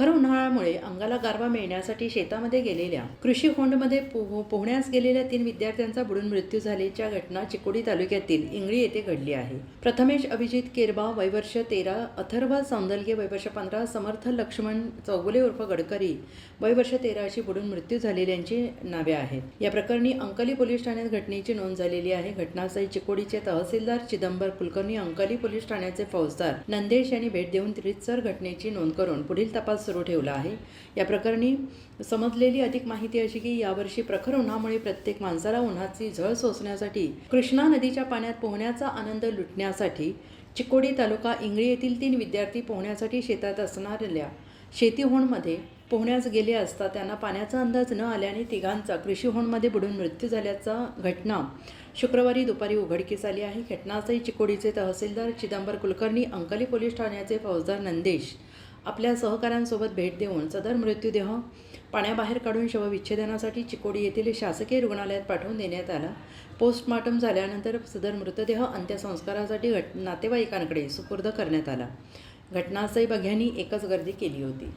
उन्हाळ्यामुळे अंगाला गारवा मिळण्यासाठी शेतामध्ये गेलेल्या कृषी होंडमध्ये पोह पोहण्यास गेलेल्या तीन विद्यार्थ्यांचा बुडून मृत्यू झाल्याच्या घटना चिकोडी तालुक्यातील इंगळी येथे घडली आहे. प्रथमेश अभिजित केरबा वैवर्ष तेरा अथर्व सौंदलगे वैवर्ष पंधरा समर्थ लक्ष्मण चौगुले उर्फ गडकरी वैवर्ष तेरा अशी बुडून मृत्यू झालेल्यांची नावे आहेत. या प्रकरणी अंकली पोलीस ठाण्यात घटनेची नोंद झालेली आहे. घटनास्थळी चिकोडीचे तहसीलदार चिदंबर कुलकर्णी अंकली पोलीस ठाण्याचे फौजदार नंदेश यांनी भेट देऊन रितसर घटनेची नोंद करून पुढील तपास सुरू ठेवला आहे. या प्रकरणी समजलेली अधिक माहिती अशी की यावर्षी प्रखर उन्हामुळे प्रत्येक माणसाला उन्हाची झळ सोसण्यासाठी कृष्णा नदीच्या पाण्यात पोहण्याचा आनंद लुटण्यासाठी चिकोडी तालुका इंगळी येथील तीन विद्यार्थी पोहण्यासाठी शेतात असणाऱ्या शेतीहोणमध्ये पोहण्यास गेले असता त्यांना पाण्याचा अंदाज न आल्याने तिघांचा कृषी होणमध्ये बुडून मृत्यू झाल्याचा घटना शुक्रवारी दुपारी उघडकीस आली आहे. घटनास्थळी चिकोडीचे तहसीलदार चिदंबर कुलकर्णी अंकली पोलीस ठाण्याचे फौजदार नंदेश आपल्या सहकाऱ्यांसोबत भेट देऊन सदर मृत्यूदेह पाण्याबाहेर काढून शवविच्छेदनासाठी चिकोडी येथील शासकीय रुग्णालयात पाठवून देण्यात आला. पोस्टमार्टम झाल्यानंतर सदर मृतदेह अंत्यसंस्कारासाठी घट नातेवाईकांकडे सुपूर्द करण्यात आला. घटनास्थळी बघ्यांनी एकच गर्दी केली होती.